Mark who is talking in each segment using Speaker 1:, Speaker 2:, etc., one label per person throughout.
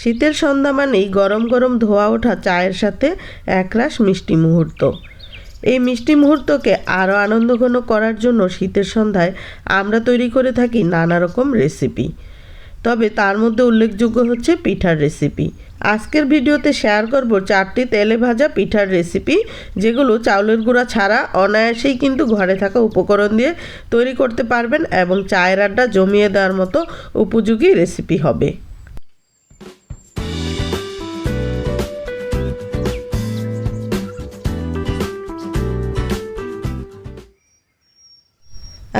Speaker 1: শীতের সন্ধ্যা মানেই গরম গরম ধোয়া ওঠা চায়ের সাথে একরাশ মিষ্টি মুহূর্ত। এই মিষ্টি মুহূর্তকে আরও আনন্দঘন করার জন্য শীতের সন্ধ্যায় আমরা তৈরি করে থাকি নানা রকম রেসিপি। তবে তার মধ্যে উল্লেখযোগ্য হচ্ছে পিঠার রেসিপি। আজকের ভিডিওতে শেয়ার করব চারটি তেলে ভাজা পিঠার রেসিপি, যেগুলো চাউলের গুঁড়া ছাড়া অনায়াসেই কিন্তু ঘরে থাকা উপকরণ দিয়ে তৈরি করতে পারবেন এবং চায়ের আড্ডা জমিয়ে দেওয়ার মতো উপযোগী রেসিপি হবে।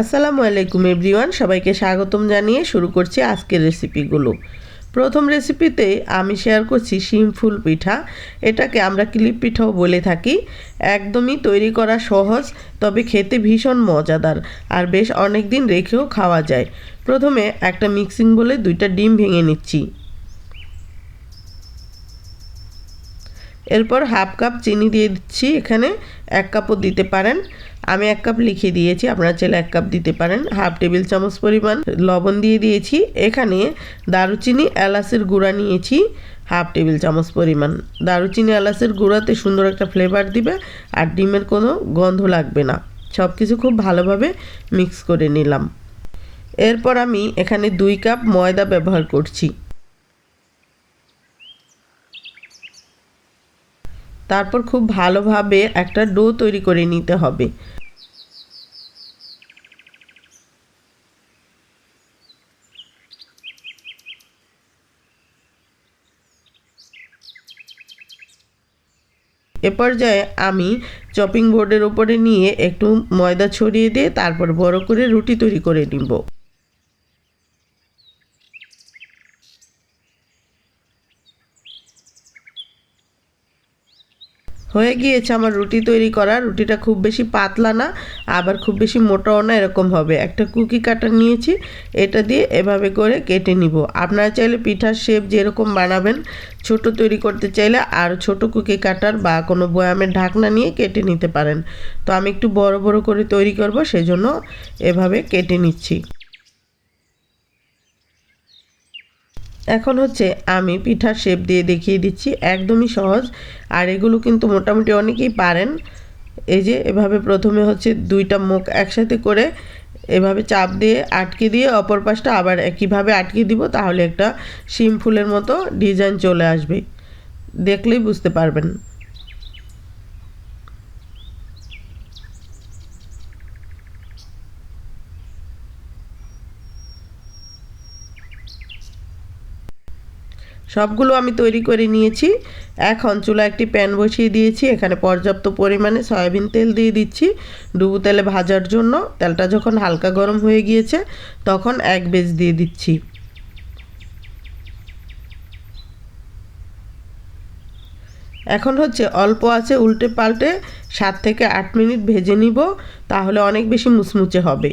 Speaker 1: আসসালামু আলাইকুম এভরিওয়ান, সবাইকে স্বাগতম জানিয়ে শুরু করছি আজকের রেসিপিগুলো। প্রথম রেসিপিতে আমি শেয়ার করছি শিমফুল পিঠা। এটাকে আমরা ক্লিপ পিঠাও বলে থাকি। একদমই তৈরি করা সহজ, তবে খেতে ভীষণ মজাদার আর বেশ অনেক দিন রেখেও খাওয়া যায়। প্রথমে একটা মিক্সিং বলে দুইটা ডিম ভেঙে নিচ্ছি। এরপর হাফ কাপ চিনি দিয়ে দিচ্ছি, এখানে এক কাপও দিতে পারেন। আমি এক কাপ লিখে দিয়েছি, আপনারা চাইলে এক কাপ দিতে পারেন। হাফ টেবিল চামচ পরিমাণ লবণ দিয়ে দিয়েছি। এখানে দারুচিনি, এলাচের গুঁড়া নিয়েছি, হাফ টেবিল চামচ পরিমাণ। দারুচিনি, এলাচের গুঁড়াতে সুন্দর একটা ফ্লেভার দিবে আর ডিমের কোনো গন্ধ লাগবে না। সব কিছু খুব ভালোভাবে মিক্স করে নিলাম। এরপর আমি এখানে দুই কাপ ময়দা ব্যবহার করছি। তারপর খুব ভালোভাবে একটা ডো তৈরি করে নিতে হবে। এ পর্যায়ে আমি চপিং বোর্ডের ওপরে নিয়ে একটু ময়দা ছড়িয়ে দিয়ে তারপর বড় করে রুটি তৈরি করে নিব। হয়ে গিয়েছে আমার রুটি তৈরি করা। রুটিটা খুব বেশি পাতলা না, আবার খুব বেশি মোটাও না, এরকম হবে। একটা কুকি কাটার নিয়েছি, এটা দিয়ে এভাবে করে কেটে নিব। আপনারা চাইলে পিঠার শেপ যেরকম বানাবেন, ছোট তৈরি করতে চাইলে আর ছোট কুকি কাটার বা কোনো বয়ামের ঢাকনা নিয়ে কেটে নিতে পারেন। তো আমি একটু বড় বড় করে তৈরি করব, সেজন্য এভাবে কেটে নিচ্ছি। এখন হচ্ছে আমি পিঠার শেপ দিয়ে দেখিয়ে দিচ্ছি, একদমই সহজ। আর এগুলো কিন্তু মোটামুটি অনেকেই পারেন। এই যে, এভাবে প্রথমে হচ্ছে দুইটা মুখ একসাথে করে এভাবে চাপ দিয়ে আটকে দিয়ে অপর পাশটা আবার একইভাবে আটকে দিব, তাহলে একটা শিম ফুলের মতো ডিজাইন চলে আসবে। দেখলেই বুঝতে পারবেন। সবগুলো আমি তৈরি করে নিয়েছি। এখন চুলা একটি প্যান বসিয়ে দিয়েছি। এখানে পর্যাপ্ত পরিমাণে সয়াবিন তেল দিয়ে দিচ্ছি। ডুবু তেলে ভাজার জন্য। তেলটা যখন হালকা গরম হয়ে গিয়েছে, তখন এক বেজ দিয়ে দিচ্ছি। এখন হচ্ছে অল্প আছে, উল্টে পাল্টে সাত থেকে আট মিনিট ভেজে নিব। তাহলে অনেক বেশি মুচমুচে হবে।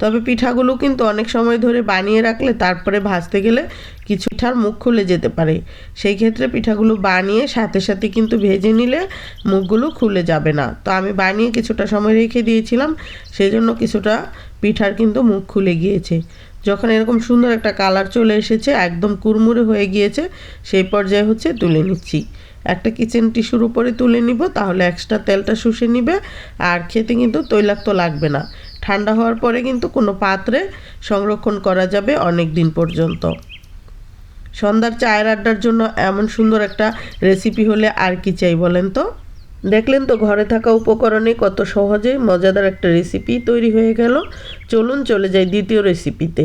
Speaker 1: তবে পিঠাগুলো কিন্তু অনেক সময় ধরে বানিয়ে রাখলে তারপরে ভাজতে গেলে কিছু পিঠার মুখ খুলে যেতে পারে। সেই ক্ষেত্রে পিঠাগুলো বানিয়ে সাথে সাথে কিন্তু ভেজে নিলে মুখগুলো খুলে যাবে না। তো আমি বানিয়ে কিছুটা সময় রেখে দিয়েছিলাম, সেই জন্য কিছুটা পিঠার কিন্তু মুখ খুলে গিয়েছে। যখন এরকম সুন্দর একটা কালার চলে এসেছে, একদম কুরমুরে হয়ে গিয়েছে, সেই পর্যায়ে হচ্ছে তুলে নিচ্ছি। একটা কিচেন টিস্যুর উপরে তুলে নিব, তাহলে এক্সট্রা তেলটা শুষে নিবে, আর খেতে কিন্তু তৈলাক্ত লাগবে না। ঠান্ডা হওয়ার পরে কিন্তু কোনো পাত্রে সংরক্ষণ করা যাবে অনেক দিন পর্যন্ত। সন্ধ্যার চায়ের আড্ডার জন্য এমন সুন্দর একটা রেসিপি হলে আর কি চাই বলেন তো? দেখলেন তো ঘরে থাকা উপকরণে কত সহজে মজাদার একটা রেসিপি তৈরি হয়ে গেল। চলুন চলে যাই দ্বিতীয় রেসিপিতে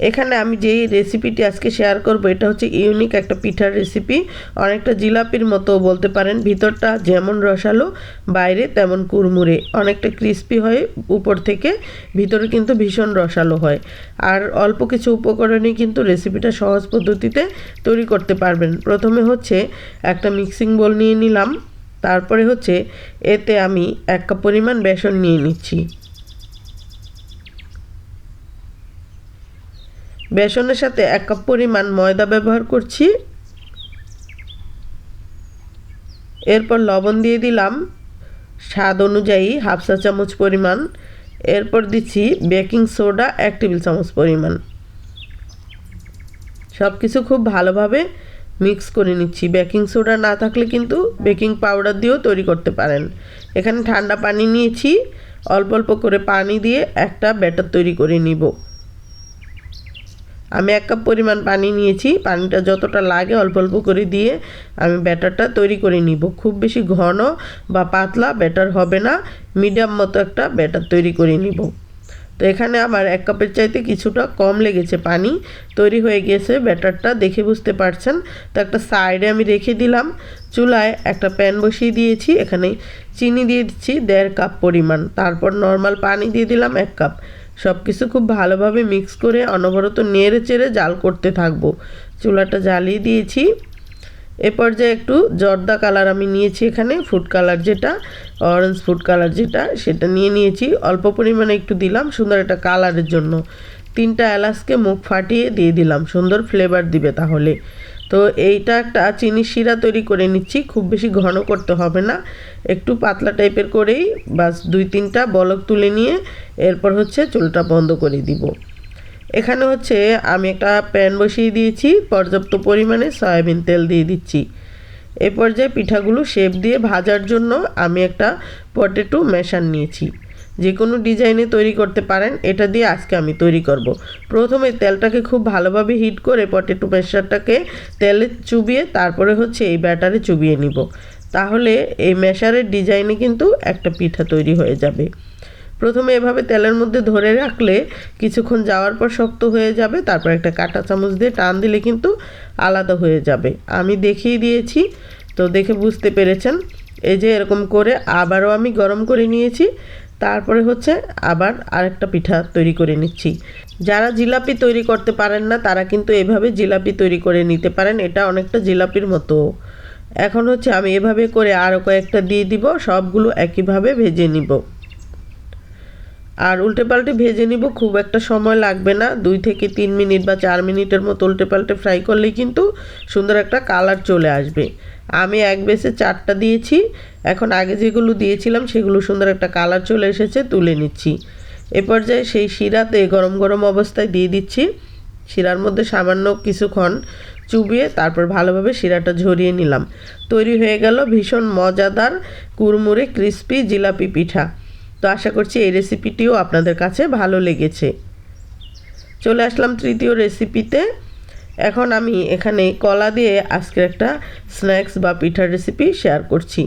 Speaker 1: এখানে আমি যেই রেসিপিটি আজকে শেয়ার করব, এটা হচ্ছে ইউনিক একটা পিঠার রেসিপি অনেকটা জিলাপির মতো বলতে পারেন। ভিতরটা যেমন রসালো, বাইরে তেমন কুরমুরে অনেকটা ক্রিস্পি হয় উপর থেকে, ভিতরে কিন্তু ভীষণ রসালো হয়। আর অল্প কিছু উপকরণে কিন্তু রেসিপিটা সহজ পদ্ধতিতে তৈরি করতে পারবেন। প্রথমে হচ্ছে একটা মিক্সিং বোল নিয়ে নিলাম। তারপরে হচ্ছে এতে আমি এক কাপ পরিমাণ বেসন নিয়ে নিচ্ছি। বেসনের সাথে এক কাপ পরিমাণ ময়দা ব্যবহার করছি। এরপর লবণ দিয়ে দিলাম। স্বাদ অনুযায়ী হাফ চা চামচ পরিমাণ। এরপর দিচ্ছি বেকিং সোডা এক টেবিল চামচ পরিমাণ। সব কিছু খুব ভালোভাবে মিক্স করে নিচ্ছি। বেকিং সোডা না থাকলে কিন্তু বেকিং পাউডার দিয়েও তৈরি করতে পারেন। এখানে ঠান্ডা পানি নিয়েছি। অল্প অল্প করে পানি দিয়ে একটা ব্যাটার তৈরি করে নিব। আমি এক কাপ পরিমাণ পানি নিয়েছি, পানিটা যতটা লাগে অল্প অল্প করে দিয়ে আমি ব্যাটারটা তৈরি করে নিব। খুব বেশি ঘন বা পাতলা ব্যাটার হবে না, মিডিয়াম মতো একটা ব্যাটার তৈরি করে নিব। তো এখানে আমার এক কাপের চাইতে কিছুটা কম লেগেছে পানি, তৈরি হয়ে গিয়েছে ব্যাটারটা, দেখে বুঝতে পারছেন? তো একটা সাইডে আমি রেখে দিলাম, চুলায় একটা প্যান বসিয়ে দিয়েছি, এখানে চিনি দিয়ে দিচ্ছি দেড় কাপ পরিমাণ। তারপর নর্মাল পানি দিয়ে দিলাম এক কাপ। সব কিছু খুব ভালোভাবে মিক্স করে অনবরত নেড়ে চেড়ে জাল করতে থাকব। চুলাটা জ্বালিয়ে দিয়েছি। এ পর্যায়ে একটু জর্দা কালার আমি নিয়েছি এখানে ফুড কালার যেটা অরেঞ্জ ফুড কালার যেটা, সেটা নিয়ে নিয়েছি। অল্প পরিমাণে একটু দিলাম সুন্দর একটা কালারের জন্য। তিনটা এলাচকে মুখ ফাটিয়ে দিয়ে দিলাম, সুন্দর ফ্লেভার দিবে তাহলে। তো এইটা একটা চিনি শিরা তৈরি করে নিচ্ছি, খুব বেশি ঘন করতে হবে না। একটু পাতলা টাইপের করেই বাস দুই তিনটা বলক তুলে নিয়ে এরপর হচ্ছে চুলটা বন্ধ করে দিব। এখানে হচ্ছে আমি একটা প্যান বসিয়ে দিয়েছি, পর্যাপ্ত পরিমাণে সয়াবিন তেল দিয়ে দিচ্ছি। এ পর্যায়ে পিঠাগুলো শেপ দিয়ে ভাজার জন্য আমি একটা পটেটো মেশান নিয়েছি। যে কোনো ডিজাইনে তৈরি করতে পারেন, এটা দিয়ে আজকে আমি তৈরি করব। প্রথমে তেলটাকে খুব ভালোভাবে হিট করে পটেটো মেশারটাকে তেলে চুবিয়ে তারপরে হচ্ছে এই ব্যাটারে চুবিয়ে নিব। তাহলে এই মেশারের ডিজাইনে কিন্তু একটা পিঠা তৈরি হয়ে যাবে। প্রথমে এভাবে তেলের মধ্যে ধরে রাখলে কিছুক্ষণ যাওয়ার পর শক্ত হয়ে যাবে, তারপর একটা কাঁটা চামচ দিয়ে টান দিলে কিন্তু আলাদা হয়ে যাবে। আমি দেখিয়ে দিয়েছি, তো দেখে বুঝতে পেরেছেন। এই যে এরকম করে আবারও আমি গরম করে নিয়েছি। তারপরে হচ্ছে আবার আরেকটা পিঠা তৈরি করে নিচ্ছি। যারা জিলাপি তৈরি করতে পারেন না, তারা কিন্তু এভাবে জিলাপি তৈরি করে নিতে পারেন। এটা অনেকটা জিলাপির মতো। এখন হচ্ছে আমি এভাবে করে আরও কয়েকটা দিয়ে দিব, সবগুলো একইভাবে ভেজে নিব। আর উল্টে পাল্টে ভেজে নিব, খুব একটা সময় লাগবে না। দুই থেকে তিন মিনিট বা চার মিনিটের মতো উল্টে পাল্টে ফ্রাই করলেই কিন্তু সুন্দর একটা কালার চলে আসবে। আমি এক বেসে চারটা দিয়েছি। এখন আগে যেগুলো দিয়েছিলাম, সেগুলো সুন্দর একটা কালার চলে এসেছে, তুলে নিচ্ছি। এ পর্যায়ে সেই শিরাতে গরম গরম অবস্থায় দিয়ে দিচ্ছি। শিরার মধ্যে সামান্য কিছুক্ষণ চুবিয়ে তারপর ভালোভাবে শিরাটা ঝরিয়ে নিলাম। তৈরি হয়ে গেল ভীষণ মজাদার কুরমুরে ক্রিস্পি জিলাপি পিঠা। তো আশা করছি এই রেসিপিটিও আপনাদের কাছে ভালো লেগেছে। চলে আসলাম তৃতীয় রেসিপিতে এখন আমি এখানে কলা দিয়ে আজকে একটা স্ন্যাক্স বা পিঠার রেসিপি শেয়ার করছি।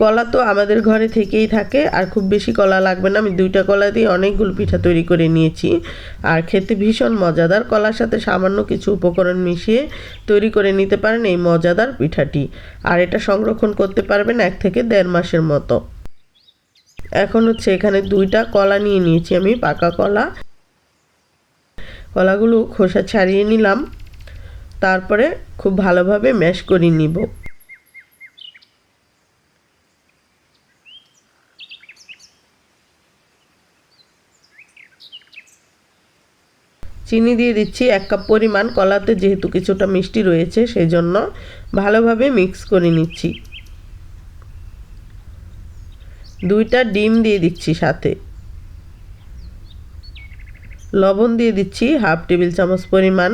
Speaker 1: কলা তো আমাদের ঘরে থেকেই থাকে, আর খুব বেশি কলা লাগবে না। আমি দুইটা কলা দিয়ে অনেকগুলো পিঠা তৈরি করে নিয়েছি। আর খেতে ভীষণ মজাদার, কলার সাথে সামান্য কিছু উপকরণ মিশিয়ে তৈরি করে নিতে পারেন এই মজাদার পিঠাটি। আর এটা সংরক্ষণ করতে পারবেন এক থেকে দেড় মাসের মতো। এখন হচ্ছে এখানে দুইটা কলা নিয়ে নিয়েছি আমি, পাকা কলা। কলাগুলো খোসা ছাড়িয়ে নিলাম। তারপরে খুব ভালোভাবে ম্যাশ করে নিব। চিনি দিয়ে দিচ্ছি এক কাপ পরিমাণ, কলাতে যেহেতু কিছুটা মিষ্টি রয়েছে সেই জন্য ভালোভাবে মিক্স করে নিচ্ছি। দুইটা ডিম দিয়ে দিচ্ছি সাথে। লবণ দিয়ে দিচ্ছি হাফ টেবিল চামচ পরিমাণ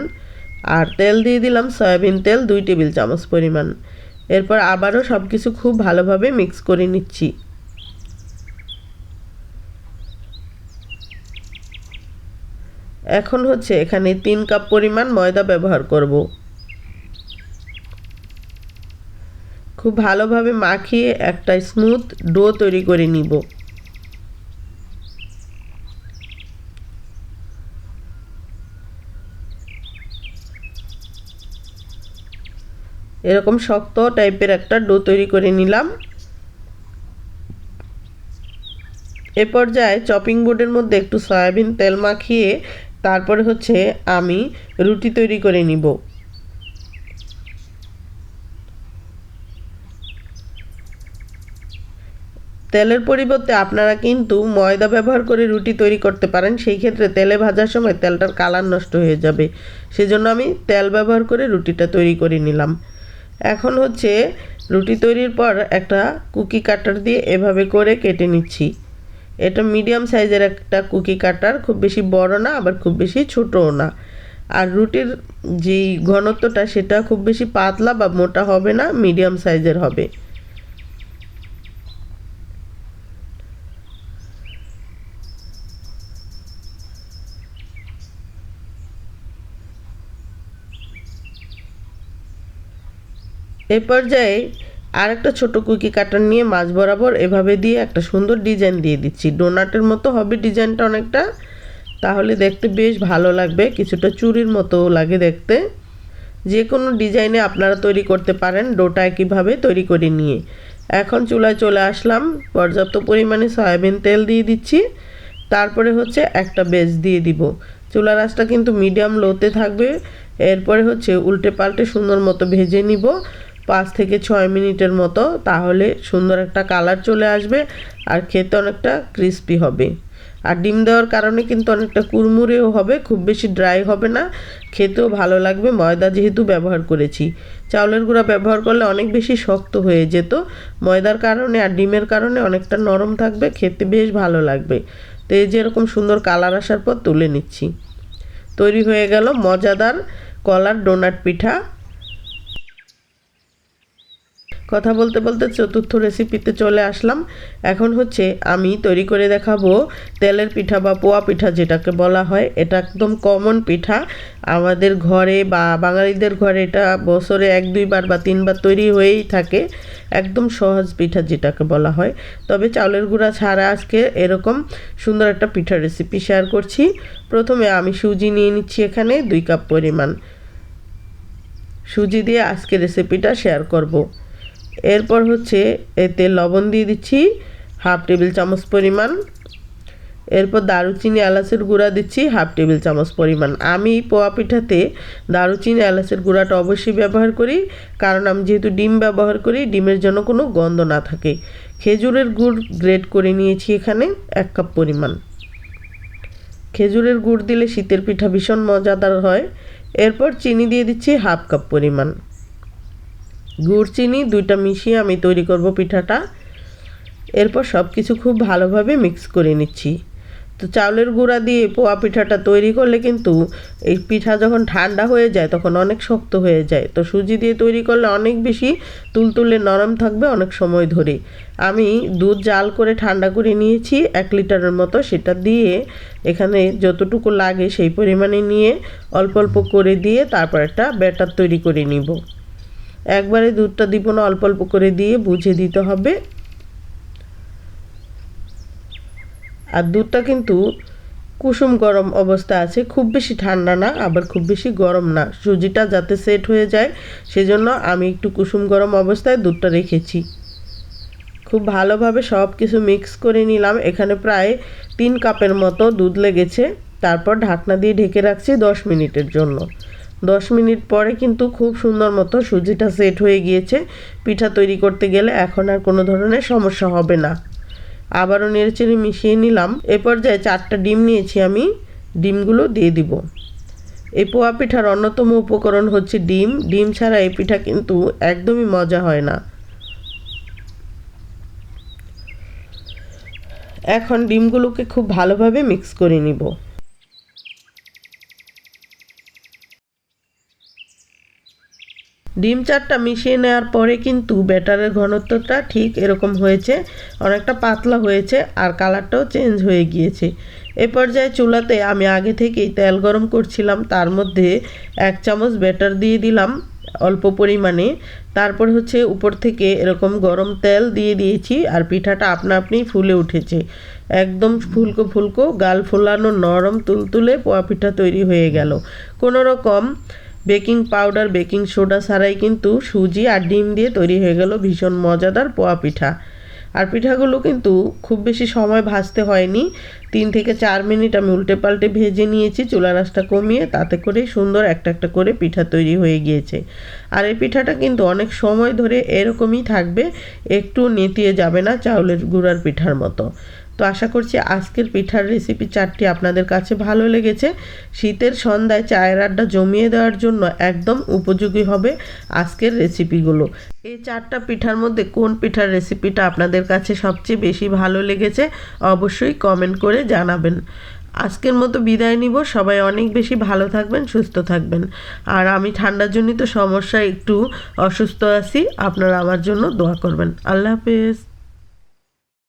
Speaker 1: আর তেল দিয়ে দিলাম সয়াবিন তেল, দুই টেবিল চামচ পরিমাণ। এরপর আবারও সব কিছু খুব ভালোভাবে মিক্স করে নিচ্ছি। এখন হচ্ছে এখানে তিন কাপ পরিমাণ ময়দা ব্যবহার করব। খুব ভালোভাবে মাখিয়ে একটা স্মুথ ডো তৈরি করে নিব। এরকম শক্ত টাইপের একটা ডো তৈরি করে নিলাম। এ পর্যায়ে চপিং বোর্ডের মধ্যে একটু সয়াবিন তেল মাখিয়ে তারপরে হচ্ছে আমি রুটি তৈরি করে নিব। তেলের পরিবর্তে আপনারা কিন্তু ময়দা ব্যবহার করে রুটি তৈরি করতে পারেন, সেই ক্ষেত্রে তেলে ভাজার সময় তেলটার কালার নষ্ট হয়ে যাবে। সেজন্য আমি তেল ব্যবহার করে রুটিটা তৈরি করে নিলাম। এখন হচ্ছে রুটি তৈরির পর একটা কুকি কাটার দিয়ে এভাবে করে কেটে নিচ্ছি। এটা মিডিয়াম সাইজের একটা কুকি কাটার, খুব বেশি বড় না, আবার খুব বেশি ছোটও না। আর রুটির যেই ঘনত্বটা, সেটা খুব বেশি পাতলা বা মোটা হবে না, মিডিয়াম সাইজের হবে। এ পর্যায়ে আর একটা ছোটো কুকি কাটার নিয়ে মাছ বরাবর এভাবে দিয়ে একটা সুন্দর ডিজাইন দিয়ে দিচ্ছি। ডোনাটের মতো হবে ডিজাইনটা অনেকটা। তাহলে দেখতে বেশ ভালো লাগবে। কিছুটা চুরির মতো লাগে দেখতে। যে কোনো ডিজাইনে আপনারা তৈরি করতে পারেন ডোটা একইভাবে তৈরি করে নিয়ে। এখন চুলায় চলে আসলাম। পর্যাপ্ত পরিমাণে সয়াবিন তেল দিয়ে দিচ্ছি। তারপরে হচ্ছে একটা বেজ দিয়ে দিব। চুলার আঁচটা কিন্তু মিডিয়াম লোতে থাকবে। এরপরে হচ্ছে উল্টে পাল্টে সুন্দর মতো ভেজে নিব। পাঁচ থেকে ছয় মিনিটের মতো, তাহলে সুন্দর একটা কালার চলে আসবে আর খেতে অনেকটা ক্রিস্পি হবে। আর ডিম দেওয়ার কারণে কিন্তু অনেকটা কুরমুরেও হবে, খুব বেশি ড্রাই হবে না। খেতেও ভালো লাগবে, ময়দা যেহেতু ব্যবহার করেছি। চাউলের গুঁড়া ব্যবহার করলে অনেক বেশি শক্ত হয়ে যেত। ময়দার কারণে আর ডিমের কারণে অনেকটা নরম থাকবে, খেতে বেশ ভালো লাগবে। তো এই যেরকম সুন্দর কালার আসার পর তুলে নিচ্ছি। তৈরি হয়ে গেল মজাদার কলার ডোনাট পিঠা। কথা বলতে বলতে চতুর্থ রেসিপিতে চলে আসলাম। এখন হচ্ছে আমি তৈরি করে দেখাবো তেলের পিঠা বা পোয়া পিঠা যেটাকে বলা হয়। এটা একদম কমন পিঠা। আমাদের ঘরে বা বাঙালিদের ঘরে এটা বছরে এক, দুইবার বা তিনবার তৈরি হয়েই থাকে। একদম সহজ পিঠা যেটাকে বলা হয়। তবে চাউলের গুঁড়া ছাড়া আজকে এরকম সুন্দর একটা পিঠার রেসিপি শেয়ার করছি। প্রথমে আমি সুজি নিয়ে নিচ্ছি এখানে দুই কাপ পরিমাণ। সুজি দিয়ে আজকে রেসিপিটা শেয়ার করব। এরপর হচ্ছে এতে লবণ দিয়ে দিচ্ছি, হাফ টেবিল চামচ পরিমাণ। এরপর দারুচিনি এলাচের গুঁড়া দিচ্ছি, হাফ টেবিল চামচ পরিমাণ। আমি পোয়া পিঠাতে দারুচিনি এলাচের গুঁড়াটা অবশ্যই ব্যবহার করি, কারণ আমি যেহেতু ডিম ব্যবহার করি, ডিমের জন্য কোনো গন্ধ না থাকে। খেজুরের গুড় গ্রেড করে নিয়েছি এখানে এক কাপ পরিমাণ। খেজুরের গুড় দিলে শীতের পিঠা ভীষণ মজাদার হয়। এরপর চিনি দিয়ে দিচ্ছি হাফ কাপ পরিমাণ। গুড়, চিনি, দুইটা মিশিয়ে আমি তৈরি করব পিঠাটা। এরপর সব কিছু খুব ভালোভাবে মিক্স করে নিচ্ছি। তো চাউলের গুঁড়া দিয়ে পোয়া পিঠাটা তৈরি করলে কিন্তু এই পিঠা যখন ঠান্ডা হয়ে যায়, তখন অনেক শক্ত হয়ে যায়। তো সুজি দিয়ে তৈরি করলে অনেক বেশি তুলতুলে নরম থাকবে অনেক সময় ধরে। আমি দুধ জাল করে ঠান্ডা করে নিয়েছি, এক লিটারের মতো। সেটা দিয়ে এখানে যতটুকু লাগে সেই পরিমাণে নিয়ে অল্প অল্প করে দিয়ে তারপর একটা ব্যাটার তৈরি করে নিব। একবারে দুধটা দিব না, অল্প অল্প করে দিয়ে বুঝে দিতে হবে। আর দুধটা কিন্তু কুসুম গরম অবস্থা আছে, খুব বেশি ঠান্ডা না, আবার খুব বেশি গরম না। সুজিটা যাতে সেট হয়ে যায়, সেজন্য আমি একটু কুসুম গরম অবস্থায় দুধটা রেখেছি। খুব ভালোভাবে সব কিছু মিক্স করে নিলাম। এখানে প্রায় তিন কাপের মতো দুধ লেগেছে। তারপর ঢাকনা দিয়ে ঢেকে রাখছি দশ মিনিটের জন্য। দশ মিনিট পরে কিন্তু খুব সুন্দর মতো সুজিটা সেট হয়ে গিয়েছে। পিঠা তৈরি করতে গেলে এখন আর কোনো ধরনের সমস্যা হবে না। আবারও নেড়েচেড়ে মিশিয়ে নিলাম। এ পর্যায়ে চারটা ডিম নিয়েছি আমি। ডিমগুলো দিয়ে দিব। এই পোয়া পিঠার অন্যতম উপকরণ হচ্ছে ডিম। ডিম ছাড়া এই পিঠা কিন্তু একদমই মজা হয় না। এখন ডিমগুলোকে খুব ভালোভাবে মিক্স করে নিব। ডিম চারটা মিশিয়ে নেওয়ার পরে কিন্তু ব্যাটারের ঘনত্বটা ঠিক এরকম হয়েছে, অনেকটা পাতলা হয়েছে আর কালারটাও চেঞ্জ হয়ে গিয়েছে। এ পর্যায়ে চুলাতে আমি আগে থেকেই তেল গরম করছিলাম, তার মধ্যে এক চামচ ব্যাটার দিয়ে দিলাম অল্প পরিমাণে। তারপর হচ্ছে উপর থেকে এরকম গরম তেল দিয়ে দিয়েছি আর পিঠাটা আপনা আপনি ফুলে উঠেছে। একদম ফুলকো ফুলকো গাল ফোলানো নরম তুলতুলে পোয়া পিঠা তৈরি হয়ে গেল। কোনো রকম বেকিং পাউডার, বেকিং সোডা ছাড়াই কিন্তু সুজি আর ডিম দিয়ে তৈরি হয়ে গেল ভীষণ মজাদার পোয়া পিঠা। আর পিঠাগুলো কিন্তু খুব বেশি সময় ভাজতে হয়নি। তিন থেকে চার মিনিট আমি উল্টে পাল্টে ভেজে নিয়েছি চুলা রাসটা কমিয়ে তাতে করে সুন্দর একটা একটা করে পিঠা তৈরি হয়ে গিয়েছে। আর এই পিঠাটা কিন্তু অনেক সময় ধরে এরকমই থাকবে, একটু নেতিয়ে যাবে না চাউলের গুঁড়ার পিঠার মতো। তো আশা করছি আজকের পিঠার রেসিপি চারটি আপনাদের কাছে ভালো লেগেছে। শীতের সন্ধ্যায় চায়ের আড্ডা জমিয়ে দেওয়ার জন্য একদম উপযোগী হবে আজকের রেসিপিগুলো এই চারটা পিঠার মধ্যে কোন পিঠার রেসিপিটা আপনাদের কাছে সবচেয়ে বেশি ভালো লেগেছে অবশ্যই কমেন্ট করে জানাবেন। আজকের মতো বিদায় নিব। সবাই অনেক বেশি ভালো থাকবেন, সুস্থ থাকবেন। আর আমি ঠান্ডার জনিত সমস্যায় একটু অসুস্থ আছি, আপনারা আমার জন্য দোয়া করবেন। আল্লাহ হাফেজ।